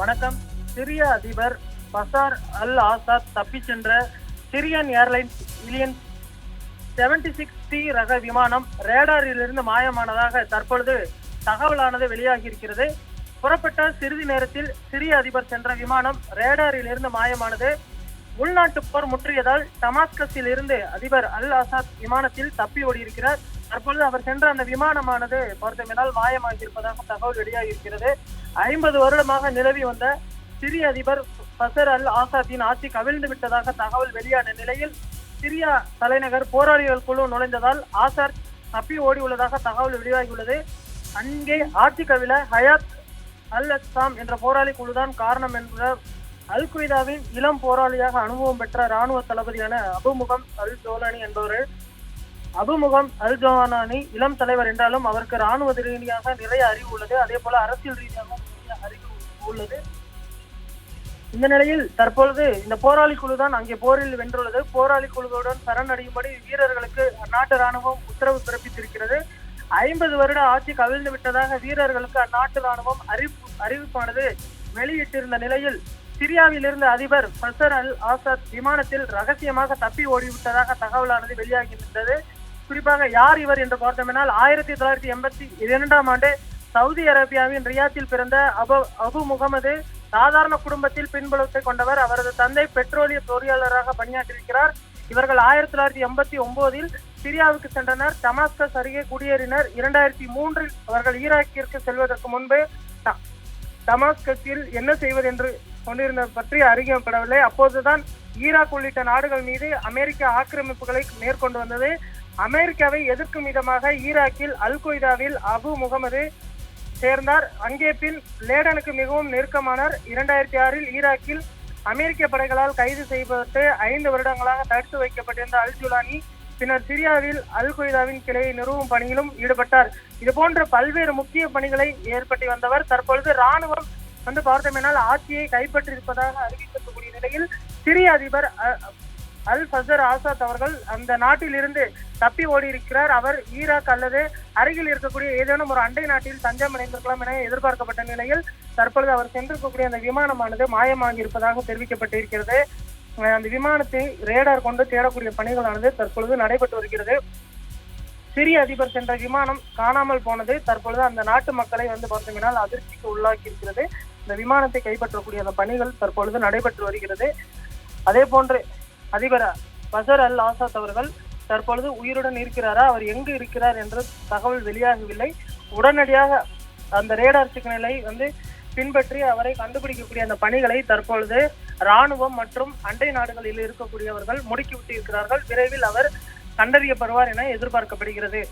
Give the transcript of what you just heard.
வணக்கம். சிரிய அதிபர் பசார் அல் ஆசாத் தப்பிச் சென்ற சிரியன் ஏர்லைன்ஸ் இலியன் செவன்டி சிக்ஸ் டி ரக விமானம் ரேடாரிலிருந்து மாயமானதாக தற்பொழுது தகவலானது வெளியாகி இருக்கிறது புறப்பட்ட சிறிது நேரத்தில் சிரிய அதிபர் சென்ற விமானம் ரேடாரிலிருந்து மாயமானது. உள்நாட்டு போர் முற்றியதால் டமாஸ்கஸில் இருந்து அதிபர் அல் ஆசாத் விமானத்தில் தப்பி ஓடியிருக்கிறார். தற்பொழுது அவர் சென்ற அந்த விமானமானது பொருத்தமினால் மாயமாகியிருப்பதாக தகவல் வெளியாகி இருக்கிறது ஐம்பது வருடமாக நிலவி வந்த சிரிய அதிபர் பசர் அல் ஆசாத்தின் ஆட்சி கவிழ்ந்து விட்டதாக தகவல் வெளியான நிலையில் சிரியா தலைநகர் போராளிகள் குழு நுழைந்ததால் ஆசார் தப்பி ஓடி உள்ளதாக தகவல் வெளியாகியுள்ளது. அங்கே ஆட்சி கவிழ ஹயாத் அல் அஸ்லாம் என்ற போராளி குழுதான் காரணம் என்ற அல் குய்தாவின் இளம் போராளியாக அனுபவம் பெற்ற ராணுவ தளபதியான அபுமுகம் அல் ஜோலானி என்பவர் அபுமுகம் அல் இளம் தலைவர் என்றாலும் அவருக்கு ராணுவ ரீதியாக நிறைய அறிவு உள்ளது. அதே போல அரசியல் ரீதியாக நிறைய அறிவு உள்ளது. இந்த நிலையில் தற்பொழுது இந்த போராளி குழுதான் அங்கே போரில் வென்றுள்ளது. போராளி குழுவுடன் சரணடையும்படி வீரர்களுக்கு அந்நாட்டு ராணுவம் உத்தரவு பிறப்பித்திருக்கிறது. ஐம்பது வருட ஆட்சி கவிழ்ந்து விட்டதாக வீரர்களுக்கு அந்நாட்டு ராணுவம் அறிவிப்பு அறிவிப்பானது வெளியிட்டிருந்த நிலையில் சிரியாவில் இருந்த அதிபர் பசர் அல் ஆசாத் விமானத்தில் ரகசியமாக தப்பி ஓடிவிட்டதாக தகவலானது வெளியாகியிருந்தது. குறிப்பாக யார் இவர் என்று பார்த்தோம்னால் ஆயிரத்தி தொள்ளாயிரத்தி எண்பத்தி இரண்டாம் ஆண்டு சவுதி அரேபியாவின் ரியாத்தில் பிறந்த அபு அபு முகமது சாதாரண குடும்பத்தில் பின்புலத்தை கொண்டவர். அவரது தந்தை பெட்ரோலிய பொறியாளராக பணியாற்றியிருக்கிறார். இவர்கள் ஆயிரத்தி தொள்ளாயிரத்தி எண்பத்தி ஒன்பதில் சிரியாவுக்கு சென்றனர். டமாஸ்கஸ் அருகே குடியேறினர். இரண்டாயிரத்தி மூன்றில் அவர்கள் ஈராக்கிற்கு செல்வதற்கு முன்பு டமாஸ்கஸில் என்ன செய்வது என்று கொண்டிருந்த பற்றி அறிவிக்கப்படவில்லை அப்போதுதான் ஈராக் உள்ளிட்ட நாடுகள் மீது அமெரிக்க ஆக்கிரமிப்புகளை மேற்கொண்டு வந்தது. அமெரிக்காவை எதிர்க்கும் விதமாக ஈராக்கில் அல் கொய்தாவில் அபு முகமது சேர்ந்தார். அங்கே பின் லேடனுக்கு மிகவும் நெருக்கமானார். இரண்டாயிரத்தி ஆறில் ஈராக்கில் அமெரிக்க படைகளால் கைது செய்யப்பட்டு ஐந்து வருடங்களாக தடுத்து வைக்கப்பட்டிருந்த அல் ஜுலானி பின்னர் சிரியாவில் அல் கொய்தாவின் கிளையை நிறுவும் பணியிலும் ஈடுபட்டார். இது போன்ற பல்வேறு முக்கிய பணிகளை ஏற்பட்டு வந்தவர் தற்பொழுது ராணுவம் வந்து பார்த்தோமேனால் ஆட்சியை கைப்பற்றியிருப்பதாக அறிவிக்கக்கூடிய நிலையில் சிரிய அதிபர் அ- அல் ஃபசர் ஆசாத் அவர்கள் அந்த நாட்டில் இருந்து தப்பி ஓடி இருக்கிறார் அவர் ஈராக் அல்லது அருகில் இருக்கக்கூடிய ஏதேனும் ஒரு அண்டை நாட்டில் தஞ்சம் அடைந்திருக்கலாம் என எதிர்பார்க்கப்பட்ட நிலையில் தற்பொழுது அவர் சென்றிருக்கக்கூடிய அந்த விமானமானது மாயமாகி இருப்பதாக தெரிவிக்கப்பட்டிருக்கிறது. அந்த விமானத்தை ரேடார் கொண்டு தேடக்கூடிய பணிகளானது தற்பொழுது நடைபெற்று வருகிறது. சிரிய அதிபர் சென்ற விமானம் காணாமல் போனது தற்பொழுது அந்த நாட்டு மக்களை வந்து பார்த்தீங்கன்னா அதிர்ச்சிக்கு உள்ளாக்கி இருக்கிறது இந்த விமானத்தை கைப்பற்றக்கூடிய அந்த பணிகள் தற்பொழுது நடைபெற்று வருகிறது. அதே போன்று அதிபர் பசர் அல் ஆசாத் அவர்கள் தற்பொழுது உயிருடன் இருக்கிறாரா? அவர் எங்கு இருக்கிறார் என்று தகவல் வெளியாகவில்லை. உடனடியாக அந்த ரேடார் சிக்னலை வந்து பின்பற்றி அவரை கண்டுபிடிக்கக்கூடிய அந்த பணிகளை தற்பொழுது ராணுவம் மற்றும் அண்டை நாடுகளில் இருக்கக்கூடியவர்கள் முடுக்கிவிட்டு இருக்கிறார்கள். விரைவில் அவர் கண்டறியப்படுவார் என எதிர்பார்க்கப்படுகிறது.